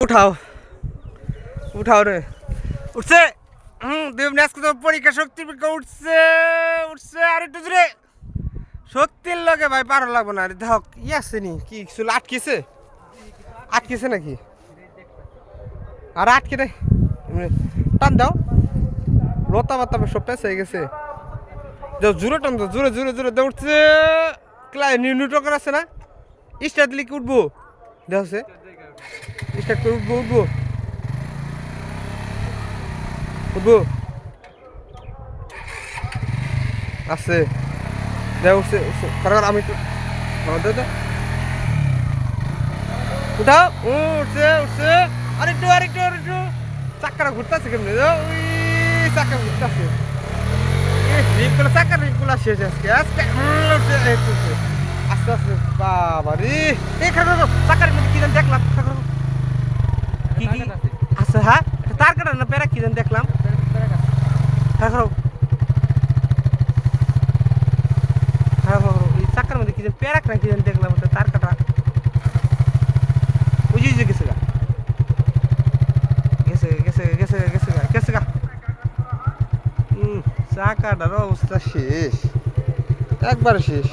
উঠাও। উঠাও রে। উঠছে। হুম, দেব আজকে তো পরীক্ষা, শক্তি পরীক্ষা, উঠছে উঠছে। আর একটু দূরে। শক্তির লগে ভাই পারো লাগবে না। দেখ, ই আছে নি। কি, কিছু আটকেছে? আটকেছে নাকি? আর আটকে রে টান দাও। লতা পাতা সব পেঁচে হয়ে গেছে। যাও, জোরে টান দাও। জোরে জোরে জোরে। দৌড়ছে ক্লাই নিউটন আছে না? স্টার্ট দিলে কি উঠবো দেখছে স্টার্ট করে উঠবো উঠবো উঠবো আছে। দেখ, উঠছে কারণ আমি দাও। উঠাও উঠছে উঠছে। আরেকটু আরেকটু আরেকটু। চাক্কাটা ঘুরতেছে কেমনি ওই, চাক্কা ঘুরতেছে। রিপগুলো চাক্কার রিপগুলো শেষ আজকে। আজকে উঠছে তো। আস্তে আস্তে। বাবা রে এই খারাপ চাক্কার মধ্যে কি যেন দেখলাম খারাপ কি আচ্ছা হ্যাঁ? তার কাটা না পেরা কি দেখলাম। হ্যাঁ খারাপ হ্যাঁ খারাপ এই চাক্কার মধ্যে কি পেরাক না কি দেখলাম তার কাটা। বুঝিস যে গেছে গা। গেছে গেছে গেছে গেছে গা গেছে গা। চাকাটার অবস্থা শেষ। একবারে শেষ।